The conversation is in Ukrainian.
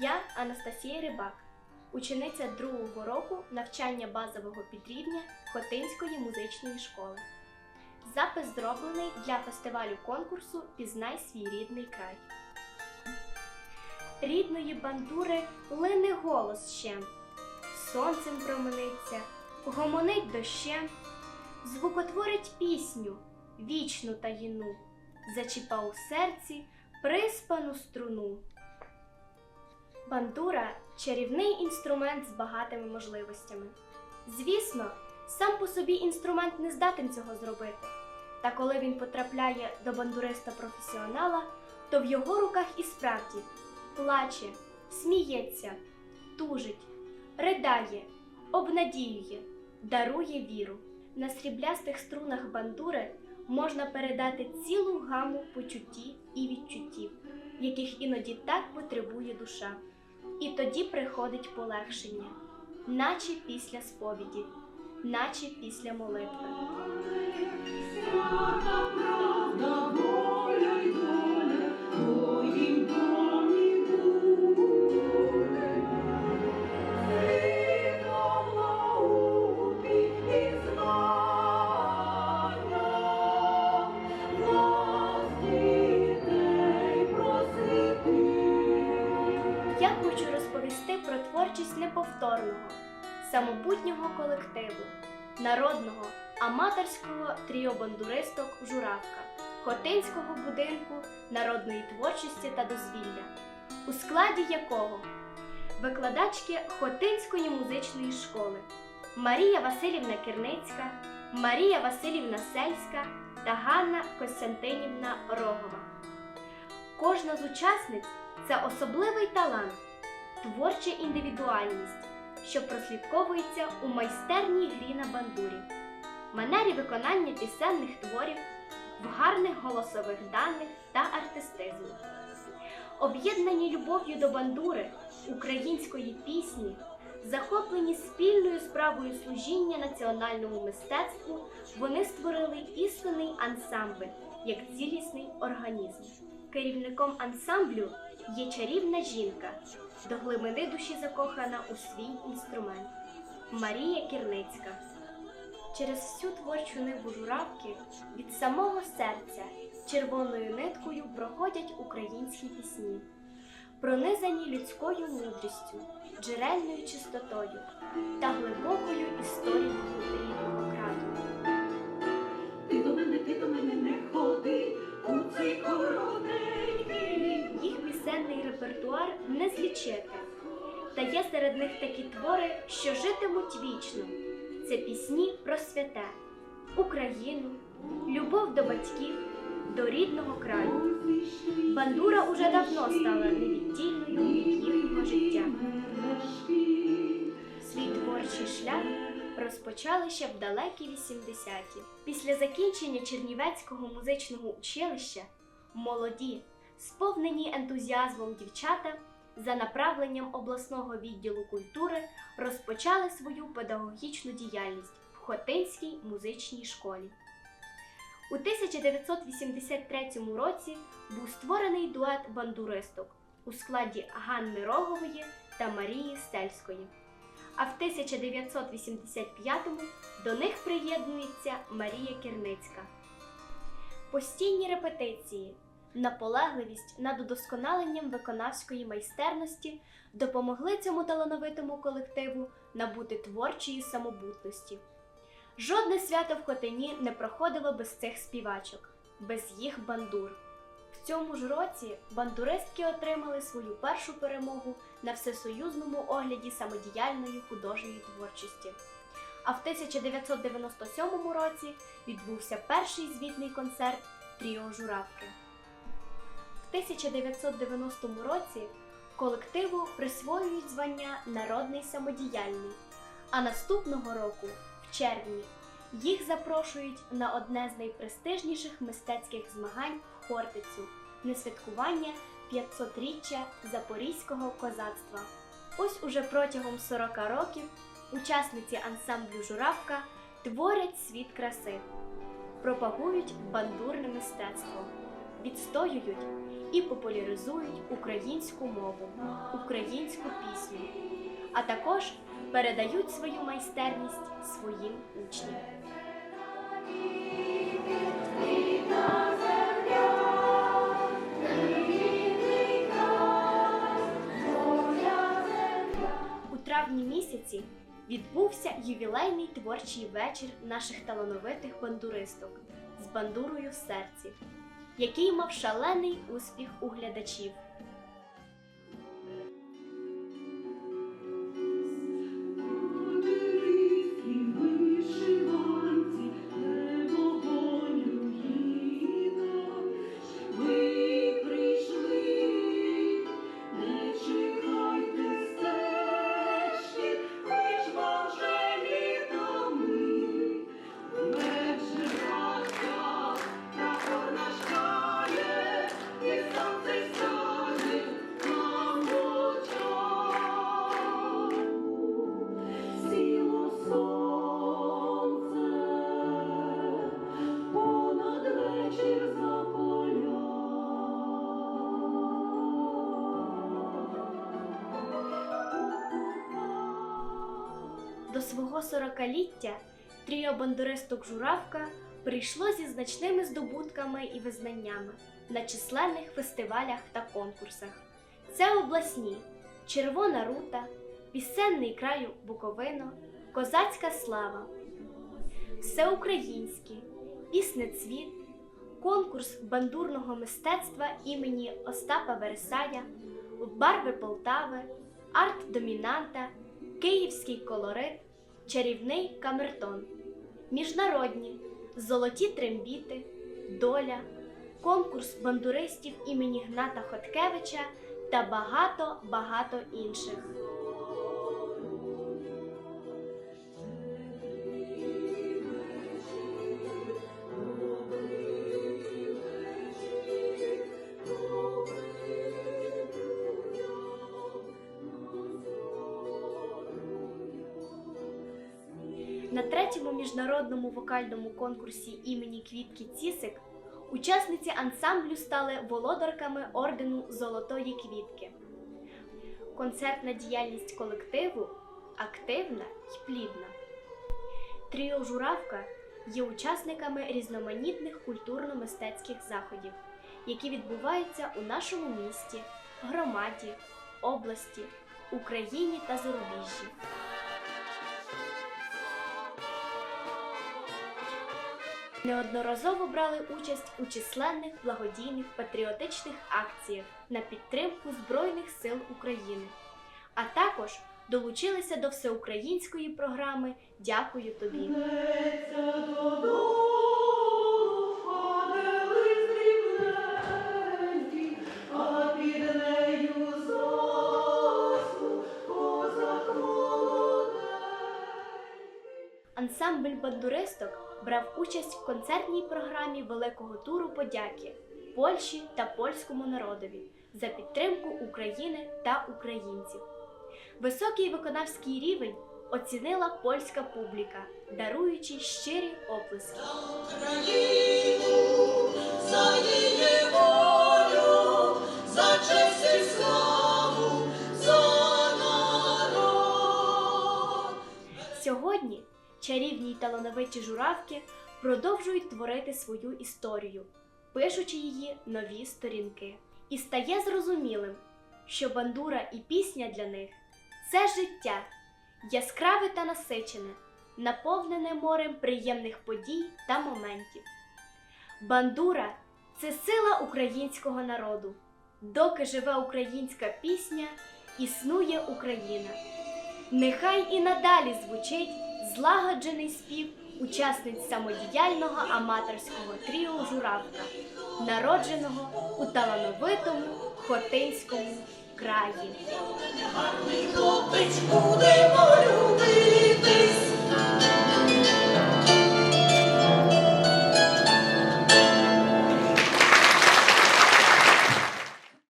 Я Анастасія Рибак, учениця другого року навчання базового підрівня Хотинської музичної школи. Запис зроблений для фестивалю конкурсу Пізнай свій рідний край. Рідної бандури лине голос ще, сонцем промениться, гомонить дощем, звукотворить пісню, вічну таїну, зачіпав у серці приспану струну. Бандура чарівний інструмент з багатими можливостями. Звісно, сам по собі інструмент не здатен цього зробити. Та коли він потрапляє до бандуриста-професіонала, то в його руках і справді плаче, сміється, тужить, ридає, обнадіює, дарує віру. На сріблястих струнах бандури можна передати цілу гаму почуттів і відчуттів, яких іноді так потребує душа. І тоді приходить полегшення, наче після сповіді, наче після молитви. Свята правда, доля, домі колективу, народного аматорського тріо бандуристок Журавка, Хотинського будинку народної творчості та дозвілля, у складі якого викладачки Хотинської музичної школи Марія Василівна Кирницька, Марія Василівна Сельська та Ганна Костянтинівна Рогова. Кожна з учасниць це особливий талант, творча індивідуальність, що прослідковується у майстерній грі на бандурі, манері виконання пісенних творів, в гарних голосових даних та артистизмі. Об'єднані любов'ю до бандури, української пісні, захоплені спільною справою служіння національному мистецтву, вони створили істинний ансамбль як цілісний організм. Керівником ансамблю є чарівна жінка, до глибини душі закохана у свій інструмент Марія Кірницька. Через всю творчу ниву журавки від самого серця червоною ниткою проходять українські пісні, пронизані людською мудрістю, джерельною чистотою та глибокою історією рідного не. Та є серед них такі твори, що житимуть вічно. Це пісні про святе, Україну, любов до батьків, до рідного краю. Бандура уже давно стала невіддільною від їхнього життя. Свій творчий шлях розпочали ще в далекі 80-ті. Після закінчення Чернівецького музичного училища молоді, сповнені ентузіазмом дівчата, за направленням обласного відділу культури розпочали свою педагогічну діяльність в Хотинській музичній школі. У 1983 році був створений дует бандуристок у складі Ганни Рогової та Марії Сельської. А в 1985-му до них приєднується Марія Кірницька. Постійні репетиції, наполегливість над удосконаленням виконавської майстерності допомогли цьому талановитому колективу набути творчої самобутності. Жодне свято в Хотині не проходило без цих співачок, без їх бандур. В цьому ж році бандуристки отримали свою першу перемогу на всесоюзному огляді самодіяльної художньої творчості. А в 1997 році відбувся перший звітний концерт Тріо Журавки. В 1990 році колективу присвоюють звання Народний самодіяльний, а наступного року, в червні, їх запрошують на одне з найпрестижніших мистецьких змагань в Хортицю на святкування 500-річчя запорізького козацтва. Ось уже протягом 40 років учасниці ансамблю Журавка творять світ краси, пропагують бандурне мистецтво, відстоюють і популяризують українську мову, українську пісню, а також передають свою майстерність своїм учням. У травні місяці відбувся ювілейний творчий вечір наших талановитих бандуристок з бандурою в серці, який мав шалений успіх у глядачів. До свого сорокаліття тріо бандуристок Журавка прийшло зі значними здобутками і визнаннями на численних фестивалях та конкурсах. Це обласні Червона рута, Пісенний краю Буковино, Козацька слава, Всеукраїнський, Піснецвіт, конкурс бандурного мистецтва імені Остапа Вересая, Барви Полтави, Арт Домінанта, Київський колорит, Чарівний камертон, Міжнародні, Золоті трембіти, Доля, конкурс бандуристів імені Гната Хоткевича та багато-багато інших. На третьому міжнародному вокальному конкурсі імені Квітки Цісик учасниці ансамблю стали володарками ордену Золотої квітки. Концертна діяльність колективу активна й плідна. Тріо Журавка є учасниками різноманітних культурно-мистецьких заходів, які відбуваються у нашому місті, громаді, області, Україні та зарубіжжі. Неодноразово брали участь у численних благодійних патріотичних акціях на підтримку Збройних сил України, а також долучилися до всеукраїнської програми Дякую тобі. Ансамбль бандуристок брав участь в концертній програмі Великого туру подяки Польщі та польському народові за підтримку України та українців. Високий виконавський рівень оцінила польська публіка, даруючи щирі оплески. За її. Сьогодні чарівні й талановиті журавки продовжують творити свою історію, пишучи її нові сторінки. І стає зрозумілим, що бандура і пісня для них це життя, яскраве та насичене, наповнене морем приємних подій та моментів. Бандура це сила українського народу. Доки живе українська пісня, існує Україна. Нехай і надалі звучить злагоджений спів учасниць самодіяльного аматорського тріо Журавка, народженого у талановитому Хотинському краї. Гарний хлопець будемо любитись,